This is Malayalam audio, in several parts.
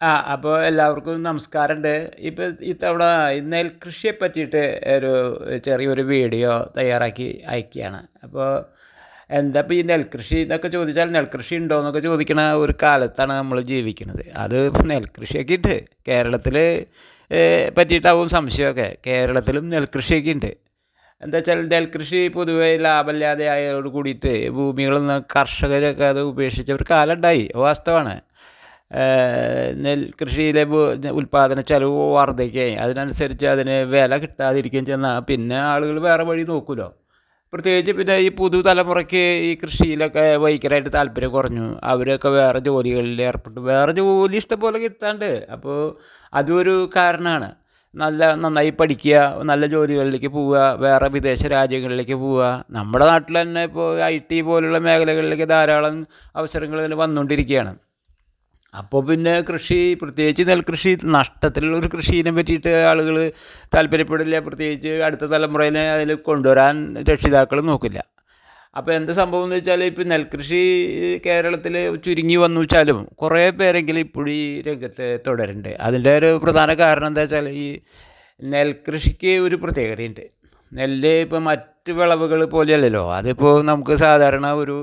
ആ അപ്പോൾ എല്ലാവർക്കും നമസ്കാരമുണ്ട്. ഇപ്പോൾ ഇത്തവണ നെൽകൃഷിയെ പറ്റിയിട്ട് ഒരു ചെറിയൊരു വീഡിയോ തയ്യാറാക്കി അയക്കുകയാണ്. അപ്പോൾ എന്താ ഇപ്പോൾ ഈ നെൽകൃഷി എന്നൊക്കെ ചോദിച്ചാൽ നെൽകൃഷി ഉണ്ടോ എന്നൊക്കെ ചോദിക്കണ ഒരു കാലത്താണ് നമ്മൾ ജീവിക്കുന്നത്. അത് നെൽകൃഷിയൊക്കെ ഉണ്ട്. കേരളത്തിൽ പറ്റിയിട്ടാവും സംശയമൊക്കെ. കേരളത്തിലും നെൽകൃഷിയൊക്കെ ഉണ്ട്. എന്താ വെച്ചാൽ നെൽകൃഷി പൊതുവേ ലാഭമില്ലാതെ ആയതോട് കൂടിയിട്ട് ഭൂമികളിൽ നിന്ന് കർഷകരൊക്കെ അത് ഉപേക്ഷിച്ച ഒരു കാലം ഉണ്ടായി. വാസ്തവമാണ്. നെൽകൃഷിയിലെ ഉൽപ്പാദന ചെലവ് വർദ്ധിക്കുകയും അതിനനുസരിച്ച് അതിന് വില കിട്ടാതിരിക്കുകയും ചെന്നാൽ പിന്നെ ആളുകൾ വേറെ വഴി നോക്കുമല്ലോ പ്രത്യേകിച്ച് പിന്നെ ഈ പുതുതലമുറയ്ക്ക് ഈ കൃഷിയിലൊക്കെ ഭയങ്കരമായിട്ട് താല്പര്യം കുറഞ്ഞു. അവരൊക്കെ വേറെ ജോലികളിൽ ഏർപ്പെട്ടു. വേറെ ജോലി ഇഷ്ടംപോലെ കിട്ടാണ്ട്. അപ്പോൾ അതൊരു കാരണമാണ്. നല്ല നന്നായി പഠിക്കുക നല്ല ജോലികളിലേക്ക് പോവുക വേറെ വിദേശ രാജ്യങ്ങളിലേക്ക് പോവുക. നമ്മുടെ നാട്ടിൽ തന്നെ ഇപ്പോൾ ഐ ടി പോലുള്ള മേഖലകളിലേക്ക് ധാരാളം അവസരങ്ങൾ വന്നുകൊണ്ടിരിക്കുകയാണ്. അപ്പോൾ പിന്നെ കൃഷി പ്രത്യേകിച്ച് നെൽകൃഷി നഷ്ടത്തിലുള്ള ഒരു കൃഷീനെ പറ്റിയിട്ട് ആളുകൾ താല്പര്യപ്പെടില്ല. പ്രത്യേകിച്ച് അടുത്ത തലമുറയിനെ അതിൽ കൊണ്ടുവരാൻ രക്ഷിതാക്കൾ നോക്കില്ല. അപ്പോൾ എന്ത് സംഭവം എന്ന് വെച്ചാൽ ഇപ്പോൾ നെൽകൃഷി കേരളത്തിൽ ചുരുങ്ങി വന്നു വെച്ചാലും കുറേ പേരെങ്കിലും ഇപ്പോഴും ഈ രംഗത്ത് തുടരുന്നുണ്ട് അതിന്റെ ഒരു പ്രധാന കാരണം എന്താ വെച്ചാൽ ഈ നെൽകൃഷിക്ക് ഒരു പ്രത്യേകതയുണ്ട്. നെല്ല് ഇപ്പോൾ മറ്റ് വിളവുകൾ പോലെയല്ലല്ലോ. അതിപ്പോൾ നമുക്ക് സാധാരണ ഒരു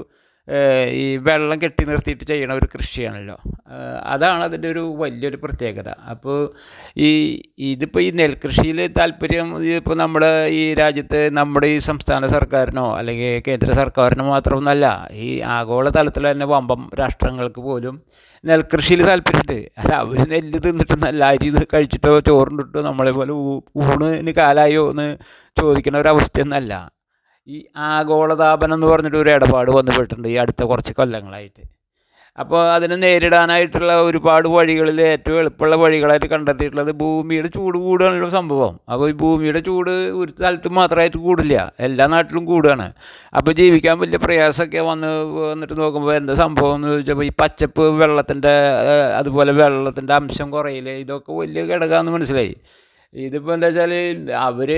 ഈ വെള്ളം കെട്ടി നിർത്തിയിട്ട് ചെയ്യണ ഒരു കൃഷിയാണല്ലോ. അതാണ് അതിന്റെ ഒരു വലിയൊരു പ്രത്യേകത. അപ്പോൾ ഈ ഇതിപ്പോൾ ഈ നെൽകൃഷിയിൽ താല്പര്യം ഇപ്പോൾ നമ്മുടെ ഈ രാജ്യത്ത് നമ്മുടെ ഈ സംസ്ഥാന സർക്കാരിനോ അല്ലെങ്കിൽ കേന്ദ്ര സർക്കാരിനോ മാത്രമൊന്നുമല്ല ഈ ആഗോള തലത്തിൽ തന്നെ വമ്പം രാഷ്ട്രങ്ങൾക്ക് പോലും നെൽകൃഷിയിൽ താല്പര്യമുണ്ട്. അല്ല അവർ നെല്ല് തിന്നിട്ട് നല്ല അരി കഴിച്ചിട്ടോ ചോറിനിട്ടോ നമ്മളെ പോലെ ഊണിന് കാലായോ എന്ന് ചോദിക്കുന്ന ഒരു അവസ്ഥയൊന്നല്ല. ഈ ആഗോളതാപനം എന്ന് പറഞ്ഞിട്ട് ഒരു ഇടപാട് വന്നുപെട്ടിട്ടുണ്ട് ഈ അടുത്ത കുറച്ച് കൊല്ലങ്ങളായിട്ട്. അപ്പോൾ അതിനെ നേരിടാനായിട്ടുള്ള ഒരുപാട് വഴികളിൽ ഏറ്റവും എളുപ്പമുള്ള വഴികളായിട്ട് കണ്ടെത്തിയിട്ടുള്ളത് ഭൂമിയുടെ ചൂട് കൂടുകയാണല്ലോ സംഭവം. അപ്പോൾ ഈ ഭൂമിയുടെ ചൂട് ഒരു സ്ഥലത്ത് മാത്രമായിട്ട് കൂടില്ല. എല്ലാ നാട്ടിലും കൂടുകയാണ് അപ്പോൾ ജീവിക്കാൻ വലിയ പ്രയാസമൊക്കെ വന്ന് വന്നിട്ട് നോക്കുമ്പോൾ എന്താ സംഭവം എന്ന് ചോദിച്ചപ്പോൾ ഈ പച്ചപ്പ് വെള്ളത്തിന്റെ അതുപോലെ വെള്ളത്തിന്റെ അംശം കുറയില്ലേ ഇതൊക്കെ വലിയ ഘടകമാണെന്ന് മനസ്സിലായി. ഇതിപ്പോൾ എന്താ വെച്ചാൽ അവർ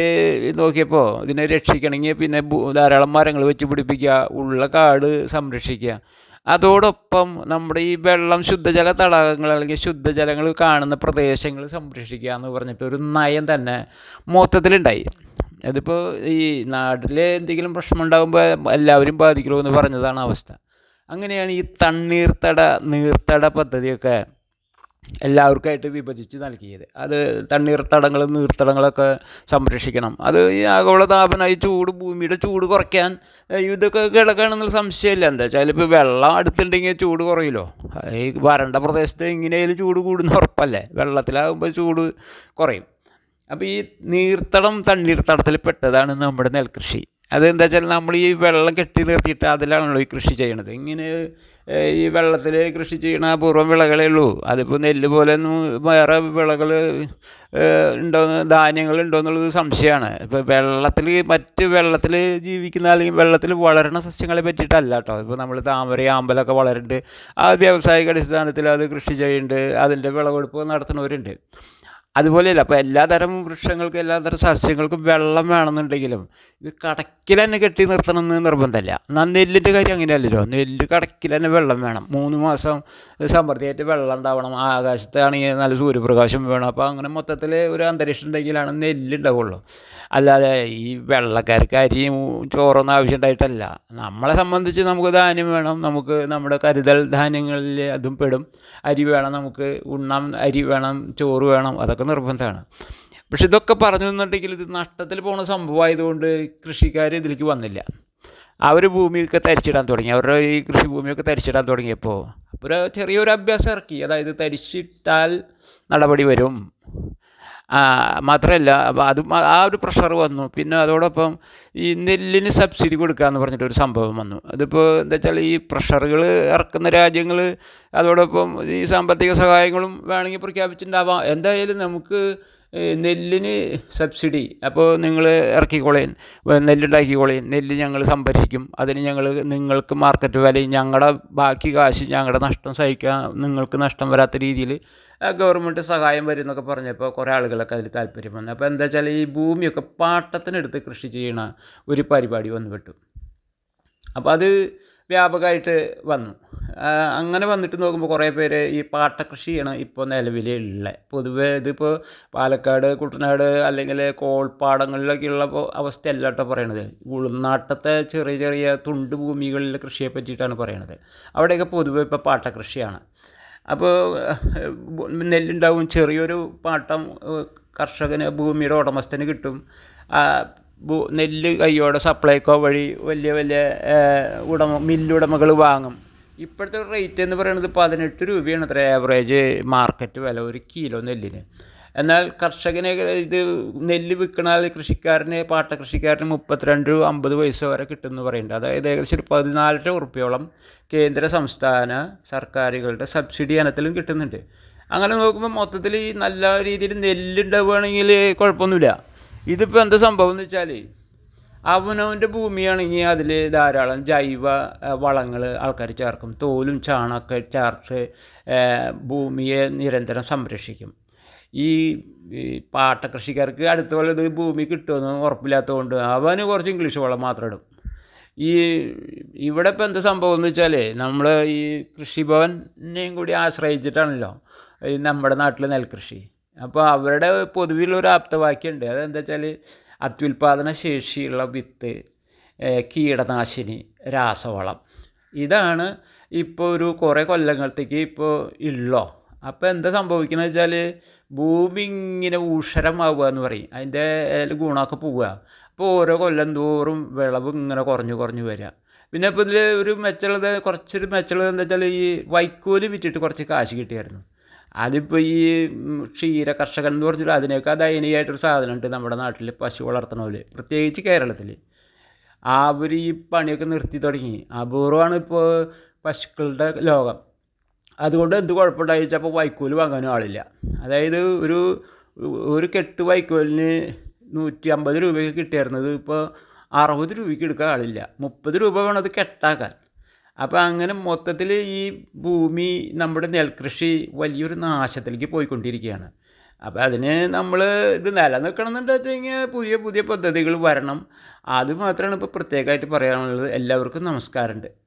നോക്കിയപ്പോൾ ഇതിനെ രക്ഷിക്കണമെങ്കിൽ പിന്നെ ധാരാളം മരങ്ങൾ വെച്ച് പിടിപ്പിക്കുക ഉള്ള കാട് സംരക്ഷിക്കുക. അതോടൊപ്പം നമ്മുടെ ഈ വെള്ളം ശുദ്ധജല തടാകങ്ങൾ അല്ലെങ്കിൽ ശുദ്ധജലങ്ങൾ കാണുന്ന പ്രദേശങ്ങൾ സംരക്ഷിക്കുക എന്ന് പറഞ്ഞിട്ട് ഒരു നയം തന്നെ മൊത്തത്തിലുണ്ടായി. അതിപ്പോൾ ഈ നാട്ടിൽ എന്തെങ്കിലും പ്രശ്നമുണ്ടാകുമ്പോൾ എല്ലാവരും ബാധിക്കുമോ എന്ന് പറഞ്ഞതാണ് അവസ്ഥ. അങ്ങനെയാണ് ഈ തണ്ണീർത്തട നീർത്തട പദ്ധതിയൊക്കെ എല്ലാവർക്കായിട്ട് വിഭജിച്ച് നൽകിയത്. അത് തണ്ണീർത്തടങ്ങളും നീർത്തടങ്ങളൊക്കെ സംരക്ഷിക്കണം. അത് ഈ ആഗോളതാപനമായി ചൂട് ഭൂമിയുടെ ചൂട് കുറയ്ക്കാൻ ഇതൊക്കെ കിടക്കുകയാണെന്നുള്ള സംശയമില്ല. എന്താ വെച്ചാൽ ഇപ്പോൾ വെള്ളം അടുത്തുണ്ടെങ്കിൽ ചൂട് കുറയില്ലോ ഈ വരണ്ട പ്രദേശത്ത് എങ്ങനെയായാലും ചൂട് കൂടുന്ന ഉറപ്പല്ലേ? വെള്ളത്തിലാകുമ്പോൾ ചൂട് കുറയും. അപ്പോൾ ഈ നീർത്തടം തണ്ണീർത്തടത്തിൽ പെട്ടതാണ് നമ്മുടെ നെൽകൃഷി. അതെന്താ വെച്ചാൽ നമ്മൾ ഈ വെള്ളം കെട്ടി നിർത്തിയിട്ട് അതിലാണല്ലോ ഈ കൃഷി ചെയ്യണത്. ഇങ്ങനെ ഈ വെള്ളത്തിൽ കൃഷി ചെയ്യണ അപൂർവം വിളകളേ ഉള്ളൂ. അതിപ്പോൾ നെല്ല് പോലെ ഒന്നും വേറെ വിളകൾ ഉണ്ടോ ധാന്യങ്ങൾ ഉണ്ടോ എന്നുള്ളത് സംശയമാണ്. ഇപ്പോൾ വെള്ളത്തിൽ മറ്റ് വെള്ളത്തിൽ ജീവിക്കുന്ന അല്ലെങ്കിൽ വെള്ളത്തിൽ വളരണ സസ്യങ്ങളെ പറ്റിയിട്ടല്ല കേട്ടോ ഇപ്പോൾ നമ്മൾ താമര ആമ്പലൊക്കെ വളരുന്നുണ്ട് ആ വ്യാവസായിക അടിസ്ഥാനത്തിൽ അത് കൃഷി ചെയ്യുന്നുണ്ട് അതിന്റെ വിളവെടുപ്പ് നടത്തുന്നവരുണ്ട്. അതുപോലെയല്ല അപ്പോൾ എല്ലാതരം വൃക്ഷങ്ങൾക്കും എല്ലാതരം സസ്യങ്ങൾക്കും വെള്ളം വേണമെന്നുണ്ടെങ്കിലും ഇത് കടക്കിൽ തന്നെ കെട്ടി നിർത്തണം എന്ന് നിർബന്ധമല്ല. എന്നാൽ നെല്ലിന്റെ കാര്യം അങ്ങനെയല്ലല്ലോ. നെല്ല് കടക്കിൽ തന്നെ വെള്ളം വേണം. മൂന്ന് മാസം സമൃദ്ധിയായിട്ട് വെള്ളം ഉണ്ടാവണം. ആകാശത്താണെങ്കിൽ നല്ല സൂര്യപ്രകാശം വേണം അപ്പോൾ അങ്ങനെ മൊത്തത്തിൽ ഒരു അന്തരീക്ഷം ഉണ്ടെങ്കിലാണ് നെല്ല് അല്ലാതെ ഈ വെള്ളക്കാർക്ക് അരിയും ചോറൊന്നും ആവശ്യമുണ്ടായിട്ടല്ല. നമ്മളെ സംബന്ധിച്ച് നമുക്ക് ധാന്യം വേണം. നമുക്ക് നമ്മുടെ കരുതൽ ധാന്യങ്ങളിൽ അതും പെടും. അരി വേണം നമുക്ക് ഉണ്ണാൻ അരി വേണം ചോറ് വേണം അതൊക്കെ നിർബന്ധമാണ്. പക്ഷെ ഇതൊക്കെ പറഞ്ഞു എന്നുണ്ടെങ്കിൽ ഇത് നഷ്ടത്തിൽ പോകുന്ന സംഭവമായതുകൊണ്ട് കൃഷിക്കാർ ഇതിലേക്ക് വന്നില്ല. അവർ ഭൂമിയൊക്കെ തരിച്ചിടാൻ തുടങ്ങി. അവരുടെ ഈ കൃഷി ഭൂമിയൊക്കെ തരിച്ചിടാൻ തുടങ്ങിയപ്പോൾ ഒരു ചെറിയൊരു അഭ്യാസം ഇറക്കി. അതായത് തരിച്ചിട്ടാൽ നടപടി വരും. മാത്രമല്ല അത് ആ ഒരു പ്രഷർ വന്നു. പിന്നെ അതോടൊപ്പം ഈ നെല്ലിന് സബ്സിഡി കൊടുക്കുക എന്ന് പറഞ്ഞിട്ടൊരു സംഭവം വന്നു. അതിപ്പോൾ എന്താ വെച്ചാൽ ഈ പ്രഷറുകൾ ഇറക്കുന്ന രാജ്യങ്ങൾ അതോടൊപ്പം ഈ സാമ്പത്തിക സഹായങ്ങളും വേണമെങ്കിൽ പ്രഖ്യാപിച്ചിട്ടുണ്ടാവാം. എന്തായാലും നമുക്ക് നെല്ലിന് സബ്സിഡി. അപ്പോൾ നിങ്ങൾ ഇറക്കിക്കോളേൻ. നെല്ലുണ്ടാക്കിക്കോളേൻ. നെല്ല് ഞങ്ങൾ സംഭരിക്കും. അതിന് ഞങ്ങൾ നിങ്ങൾക്ക് മാർക്കറ്റ് വിലയും ഞങ്ങളുടെ ബാക്കി കാശ് ഞങ്ങളുടെ നഷ്ടം സഹിക്കാൻ നിങ്ങൾക്ക് നഷ്ടം വരാത്ത രീതിയിൽ ഗവൺമെന്റ് സഹായം വരും എന്നൊക്കെ പറഞ്ഞപ്പോൾ കുറേ ആളുകളൊക്കെ അതിൽ താല്പര്യം വന്നു. അപ്പോൾ എന്താ വെച്ചാൽ ഈ ഭൂമിയൊക്കെ പാട്ടത്തിനെടുത്ത് കൃഷി ചെയ്യണ ഒരു പരിപാടി വന്നു വിട്ടു അപ്പോൾ അത് വ്യാപകമായിട്ട് വന്നു. അങ്ങനെ വന്നിട്ട് നോക്കുമ്പോൾ കുറേ പേര് ഈ പാട്ടകൃഷിയാണ് ഇപ്പോൾ നിലവിലുള്ളത് പൊതുവേ ഇതിപ്പോൾ പാലക്കാട് കുട്ടനാട് അല്ലെങ്കിൽ കോൾപ്പാടങ്ങളിലൊക്കെയുള്ള അവസ്ഥ അവസ്ഥയല്ല കേട്ടോ പറയണത്. ഉൾനാട്ടത്തെ ചെറിയ ചെറിയ തുണ്ട് ഭൂമികളിലെ കൃഷിയെ പറ്റിയിട്ടാണ് പറയണത്. അവിടെയൊക്കെ പൊതുവെ ഇപ്പോൾ പാട്ടകൃഷിയാണ് അപ്പോൾ നെല്ലുണ്ടാവും ചെറിയൊരു പാട്ടം കർഷകന് ഭൂമിയുടെ ഉടമസ്ഥന് കിട്ടും. നെല്ല് കയ്യോടെ സപ്ലൈക്കോ വഴി വലിയ വലിയ ഉടമ മില്ലുടമകൾ വാങ്ങും. ഇപ്പോഴത്തെ റേറ്റ് എന്ന് പറയുന്നത് പതിനെട്ട് രൂപയാണ് അത്ര ആവറേജ് മാർക്കറ്റ് വില ഒരു കിലോ നെല്ലിന്. എന്നാൽ കർഷകനെ ഇത് നെല്ല് വിൽക്കണ കൃഷിക്കാരന് പാട്ട കൃഷിക്കാരന് മുപ്പത്തിരണ്ട് അമ്പത് പൈസ വരെ കിട്ടുമെന്ന് പറയുന്നുണ്ട്. അതായത് ഏകദേശം ഒരു പതിനാലര ഉറുപ്പ്യോളം കേന്ദ്ര സംസ്ഥാന സർക്കാരുകളുടെ സബ്സിഡി ഇനത്തിലും കിട്ടുന്നുണ്ട്. അങ്ങനെ നോക്കുമ്പോൾ മൊത്തത്തിൽ നല്ല രീതിയിൽ നെല്ലുണ്ടാവുകയാണെങ്കിൽ കുഴപ്പമൊന്നുമില്ല. ഇതിപ്പോൾ എന്താ സംഭവം എന്ന് വെച്ചാൽ അവനവന്റെ ഭൂമിയാണെങ്കിൽ അതിൽ ധാരാളം ജൈവ വളങ്ങൾ ആൾക്കാർ ചേർക്കും. തോലും ചാണൊക്കെ ചേർത്ത് ഭൂമിയെ നിരന്തരം സംരക്ഷിക്കും. ഈ പാട്ട കൃഷിക്കാർക്ക് അടുത്ത പോലെ ഇത് ഭൂമി കിട്ടുമെന്ന് ഉറപ്പില്ലാത്തതുകൊണ്ട് അവന് കുറച്ച് ഇംഗ്ലീഷ് വളം മാത്രം ഇടും. ഈ ഇവിടെ ഇപ്പം എന്താ സംഭവം എന്ന് വെച്ചാൽ നമ്മൾ ഈ കൃഷിഭവനെയും കൂടി ആശ്രയിച്ചിട്ടാണല്ലോ ഈ നമ്മുടെ നാട്ടിലെ നെൽകൃഷി. അപ്പോൾ അവരുടെ പൊതുവിലുള്ള ഒരു ആപ്തവാക്യമുണ്ട്. അതെന്താ വെച്ചാൽ അത്യുൽപാദന ശേഷിയുള്ള വിത്ത് കീടനാശിനി രാസവളം. ഇതാണ് ഇപ്പോൾ ഒരു കുറേ കൊല്ലങ്ങളത്തേക്ക് ഇപ്പോൾ ഉള്ളോ അപ്പോൾ എന്താ സംഭവിക്കുന്നത് വെച്ചാൽ ഭൂമി ഇങ്ങനെ ഊഷരമാവുക എന്ന് പറയും. അതിന്റെ ഗുണമൊക്കെ പോവുക. അപ്പോൾ ഓരോ കൊല്ലം തോറും വിളവ് ഇങ്ങനെ കുറഞ്ഞു കുറഞ്ഞു വരിക. പിന്നെ ഇപ്പോൾ ഇതിൽ ഒരു മെച്ചമുള്ളത് കുറച്ചൊരു മെച്ചമുള്ളത് എന്താ വെച്ചാൽ ഈ വൈക്കോൽ വിറ്റിട്ട് കുറച്ച് കാശ് കിട്ടിയായിരുന്നു. അതിപ്പോൾ ഈ ക്ഷീര കർഷകൻ എന്ന് പറഞ്ഞിട്ട് അതിനേക്കാൾ ദയനീയമായിട്ടൊരു സാധനമുണ്ട് നമ്മുടെ നാട്ടിൽ പശു വളർത്തണവർ പ്രത്യേകിച്ച് കേരളത്തിൽ അവർ ഈ പണിയൊക്കെ നിർത്തി തുടങ്ങി. അപൂർവമാണ് ഇപ്പോൾ പശുക്കളുടെ ലോകം. അതുകൊണ്ട് എന്ത് കുഴപ്പമുണ്ടായി വെച്ചാൽ അപ്പോൾ വൈക്കോൽ വാങ്ങാനും ആളില്ല. അതായത് ഒരു ഒരു കെട്ട് വൈക്കോലിന് നൂറ്റി അമ്പത് രൂപയ്ക്ക് കിട്ടിയിരുന്നത് ഇപ്പോൾ അറുപത് രൂപയ്ക്ക് എടുക്കാൻ ആളില്ല. മുപ്പത് രൂപ വേണം അത് കെട്ടാക്കാൻ. അപ്പോൾ അങ്ങനെ മൊത്തത്തിൽ ഈ ഭൂമി നമ്മുടെ നെൽകൃഷി വലിയൊരു നാശത്തിലേക്ക് പോയിക്കൊണ്ടിരിക്കുകയാണ്. അപ്പോൾ അതിന് നമ്മൾ ഇത് നിലനിൽക്കണം എന്നുണ്ടെന്ന് വെച്ച് കഴിഞ്ഞാൽ പുതിയ പുതിയ പദ്ധതികൾ വരണം. അത് മാത്രമാണ് ഇപ്പോൾ പ്രത്യേകമായിട്ട് പറയാനുള്ളത്. എല്ലാവർക്കും നമസ്കാരമുണ്ട്.